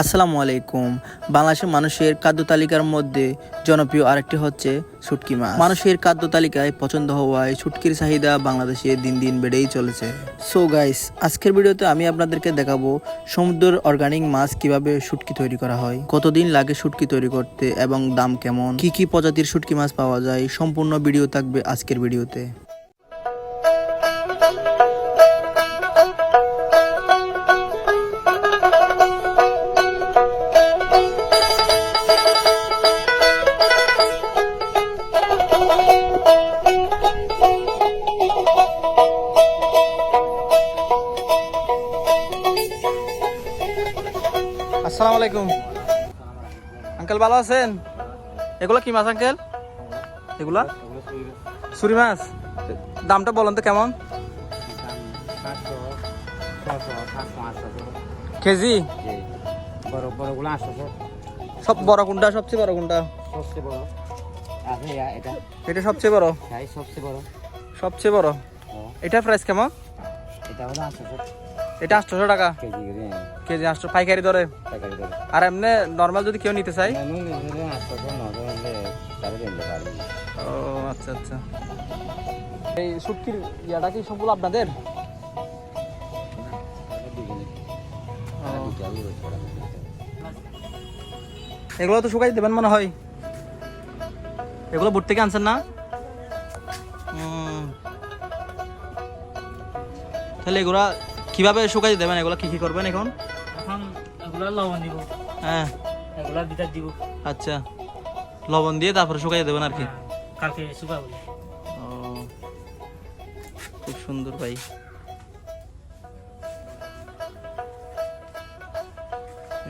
আসসালামু আলাইকুম। বাংলাদেশের মানুষের খাদ্য তালিকার মধ্যে জনপ্রিয় আরেকটি হচ্ছে শুটকি মাছ। মানুষের খাদ্য তালিকায় পছন্দ হওয়ায় শুটকির চাহিদা বাংলাদেশে দিন দিন বেড়েই চলেছে। সো গাইস আজকের ভিডিওতে আমি আপনাদেরকে দেখাবো সমুদ্রের অর্গানিক মাছ কীভাবে শুটকি তৈরি করা হয়, কতদিন লাগে শুটকি তৈরি করতে এবং দাম কেমন, কি কি প্রজাতির শুটকি মাছ পাওয়া যায়, সম্পূর্ণ ভিডিও থাকবে আজকের ভিডিওতে। আসসালামু আলাইকুম। আঙ্কেল ভালো আছেন? এগুলো কি মাছ আঙ্কেল? এগুলা? সুরি মাছ? দামটা বলেন তো কেমন? কেজি? বড় বড়গুলো আসো সব বড় কোনটা সবচেয়ে বড় কোনটা সবচেয়ে বড়। এটা? এটা সবচেয়ে বড়? সবচেয়ে বড়। সবচেয়ে বড়? এটার প্রাইস কেমন? এটা হলো আটশো এটা আটশোশো টাকা। কেজি কেজি আটশো পাইকারি ধরে টাকারি করে আর এমনি নর্মাল যদি কেউ নিতে চাই ও আচ্ছা আচ্ছা। এই শুটকির ইয়াটা কি সবগুলো আপনাদের? এগুলো তো শুকাই দেবেন মনে হয়। এগুলো বুট থেকে আনছেন না। তাহলে এগুলা কীভাবে শুকাই দেবেন? এগুলো কি কি করবেন এখন? এখন এগুলো লবণ দিব। হ্যাঁ। এগুলো বিটার দিব। আচ্ছা। লবণ দিয়ে তারপরে শুকাই দেবেন আর কি? কালকে শুকাবো। ও খুব সুন্দর ভাই।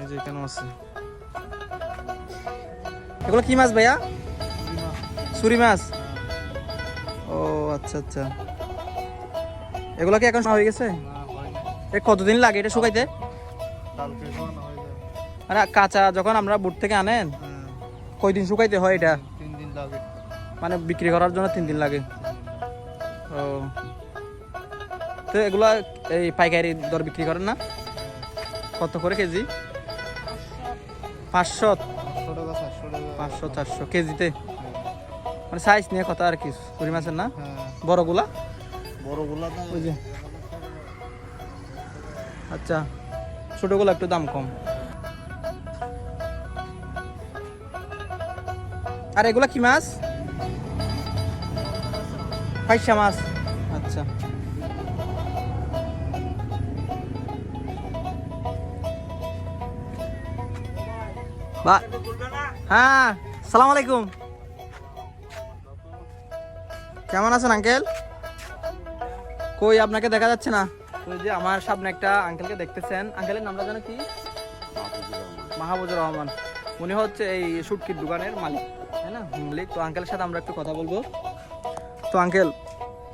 এই যে কেন আছে। এগুলো কি মাছ ভাইয়া? সুরি মাছ? ও আচ্ছা আচ্ছা। এগুলো কি এখন হয়ে গেছে? কতদিন লাগে এটা শুকাইতে? মানে কাঁচা যখন আমরা বুট থেকে আনেন কয়দিন শুকাইতে হয় এটা? মানে বিক্রি করার জন্য তিন দিন লাগে? ও। তো এগুলা এই পাইকারি দর বিক্রি করেন না? কত করে কেজি? পাঁচশো? পাঁচশো চারশো টাকা। পাঁচশো চারশো কেজিতে? মানে সাইজ নিয়ে কথা আর কি পুরি মাছের না? হ্যাঁ। বড়গুলা? বড়গুলা ওই যে। আচ্ছা ছোটগুলো একটু দাম কম। আর এগুলা কি মাছ? পাইসা মাছ। আচ্ছা। হ্যাঁ সালাম আলাইকুম। কেমন আছেন, আঙ্কেল? কই, আপনাকে দেখা যাচ্ছে না? যে আমার সামনে একটা আঙ্কেলকে দেখতেছেন। আঙ্কেলের নামটা জানো কি? মাহবুজুর রহমান। উনি হচ্ছে এই শুটকির দোকানের মালিক তাই না? মালিক। তো আঙ্কেলের সাথে আমরা একটু কথা বলব। তো আঙ্কেল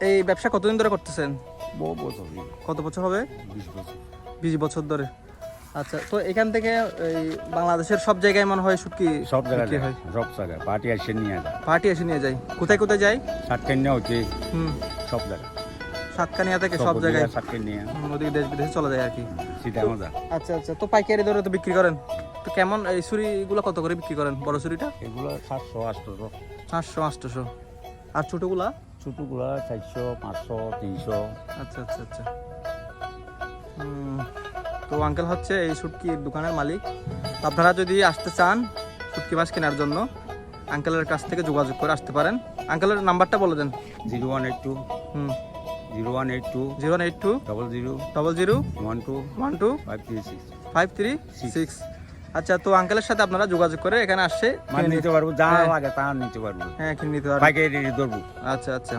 এই ব্যবসা কতদিন ধরে করতেছেন? কত বছর হবে? বিশ বছর। ধরে। আচ্ছা তো এখান থেকে এই বাংলাদেশের সব জায়গায় মনে হয় শুটকি সব জায়গায় হয়? সব জায়গায়। পার্টি আসে নিয়ে যায়। পার্টি এসে নিয়ে যায়। কোথায় কোথায় যায়? সাতকান্যা হচ্ছে হুম। সব জায়গায়। সাতকানিয়া থেকে সব জায়গায় সাতকান্যা। ওদিকে দেশ বিদেশে চলে যায় আর কি। সেটা মজা আচ্ছা আচ্ছা। তো পাইকারি দরে তো বিক্রি করেন। তো কেমন এই ছুরিগুলো কত করে বিক্রি করেন বড় ছুরিটা? এগুলো সাতশো আটশো চারশো আটশোশো আর ছোটোগুলা? ছোটোগুলো চারশো পাঁচশো তিনশো। আচ্ছা আচ্ছা আচ্ছা। তো আঙ্কেল হচ্ছে এই শুটকির দোকানের মালিক। আপনারা যদি আসতে চান সুটকি মাছ কেনার জন্য আঙ্কেলের কাছ থেকে যোগাযোগ করে আসতে পারেন। আঙ্কেলের নাম্বারটা বলে দেন। জিরো ওয়ান এইট টু হুম। Zero one eight two zero eight two double zero double zero one two one two five three six five three six আচ্ছা তো আঙ্কেলের সাথে আপনারা যোগাযোগ করে এখানে আসছে মানে নিতে পারব যা হ্যাঁ। লাগে তা নিতে পারব। হ্যাঁ কিনে নিতে পারব। ধরবো। আচ্ছা আচ্ছা।